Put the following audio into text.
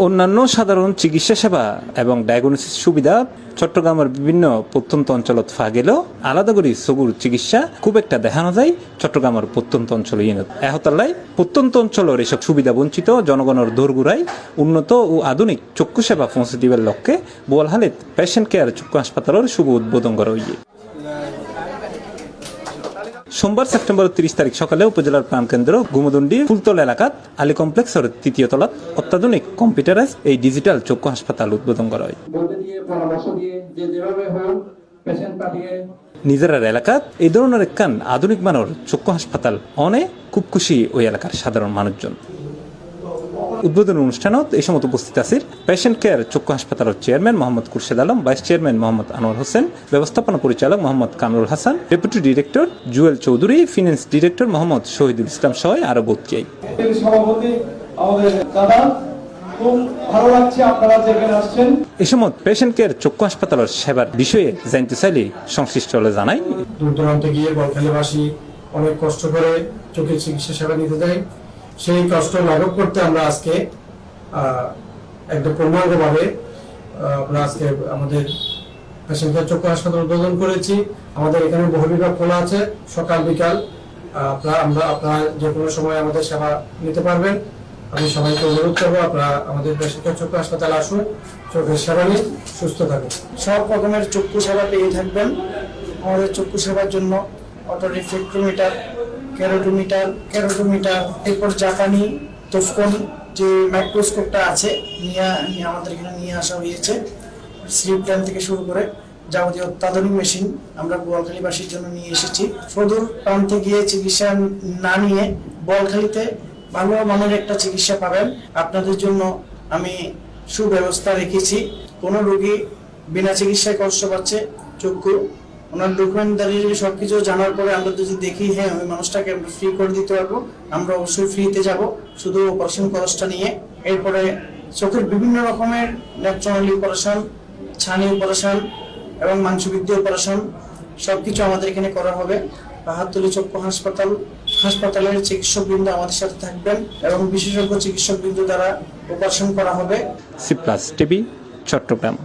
অন্যান্য সাধারণ চিকিৎসা সেবা এবং ডায়াগনোসিস সুবিধা চট্টগ্রামের বিভিন্ন প্রত্যন্ত অঞ্চলত ফা গেলেও আলাদা করে সগুর চিকিৎসা খুব একটা দেখানো যায় চট্টগ্রামের প্রত্যন্ত অঞ্চল ইউনিট এহতাল্লাই প্রত্যন্ত অঞ্চলের এসব সুবিধা বঞ্চিত জনগণের দোরগুড়াই উন্নত ও আধুনিক চক্ষু সেবা পৌঁছে দিবার লক্ষ্যে বোয়ালহালিত পেশেন্ট কেয়ার চক্ষু হাসপাতালের শুভ উদ্বোধন করা হইয়ে সোমবার সেপ্টেম্বর তিরিশ তারিখ সকালে উপজেলার প্রাণকেন্দ্র গুমদন্ডি ফুলতল এলাকাত আলী কমপ্লেক্সের তৃতীয় তলাত অত্যাধুনিক কম্পিউটারাইজ এই ডিজিটাল চক্ষু হাসপাতাল উদ্বোধন করা হয়। নিজেরার এলাকাত এই ধরনের একখান আধুনিক মানর চক্ষু হাসপাতাল অনেক খুব খুশি ওই এলাকার সাধারণ মানুষজন। উদ্বোধন অনুষ্ঠানত এই সময় উপস্থিত আছেন পেশেন্ট কেয়ার চক্ষু হাসপাতালের chairman Mohammad Khurshed Alam vice chairman Mohammad Anwar Hossain ব্যবস্থাপনা পরিচালক Mohammad Kamrul Hasan deputy director Jewel Chowdhury finance director Mohammad Shahidul Islam সহ আরও সভাপতি আমাদের দাদা যেখানে আসছেন। এ সময় পেশেন্ট কেয়ার চক্ষু হাসপাতালের সেবার বিষয়ে জানতে চাইলে সংশ্লিষ্ট হলে জানাই। দূর দূরান্তে গিয়ে বলখালীবাসী অনেক কষ্ট করে চোখের চিকিৎসা সেবা নিতে দেয়। সেই কষ্ট লাঘব করতে আমরা আজকে একদম পূর্ণাঙ্গভাবে আমরা আজকে আমাদের পেশেন্ট চক্ষু হাসপাতাল উদ্বোধন করেছি। আমাদের এখানে বহু বিভাগ খোলা আছে, সকাল, বিকাল। আপনারা, আমরা, আপনারা যে কোনো সময় আমাদের সেবা নিতে পারবেন। আমি সবাইকে অনুরোধ করব, আপনারা আমাদের পেশেন্ট চক্ষু হাসপাতালে আসুন, চোখের সেবা নিন, সুস্থ থাকুন। সব রকমের চক্ষু সেবা পেয়ে থাকবেন। আমাদের চক্ষু সেবার জন্য অটো রিফ্লেক্টোমিটার ক্যারোটোমিটার ক্যারোটোমিটার এরপর জাপানি তোফকন যে মাইক্রোস্কোপটা আছে, নিয়ে নিয়ে আমাদের এখানে নিয়ে আসা হয়েছে। স্লিপ প্ল্যান থেকে শুরু করে যাবতীয় অত্যাধুনিক মেশিন আমরা বোয়ালখালীবাসীর জন্য নিয়ে এসেছি। সদূর প্রান্তে গিয়ে চিকিৎসা না নিয়ে বোয়ালখালীতে ভালো মানের একটা চিকিৎসা পাবেন। আপনাদের জন্য আমি সুব্যবস্থা রেখেছি। কোনো রোগী বিনা চিকিৎসায় কষ্ট পাচ্ছে চক্ষু ওনার ডকুমেন্টারি সবকিছু জানার পরে আমরা যদি দেখি হ্যাঁ ওই মানুষটাকে আমরা ফ্রি করে দিতে পারব, আমরা অবশ্যই ফ্রিতে যাব। শুধু অপারেশন খরচটা নিয়ে। এরপরে চোখের বিভিন্ন রকমের ন্যাপচনালি অপারেশন ছানি অপারেশন এবং মাংসবৃদ্ধি অপারেশন সবকিছু আমাদের এখানে করা হবে। পাহাড়তলি চক্ষু হাসপাতাল, হাসপাতালের চিকিৎসক বৃন্দ আমাদের সাথে থাকবেন এবং বিশেষজ্ঞ চিকিৎসক বৃন্দ দ্বারা অপারেশন করা হবে। C plus TV Chittagong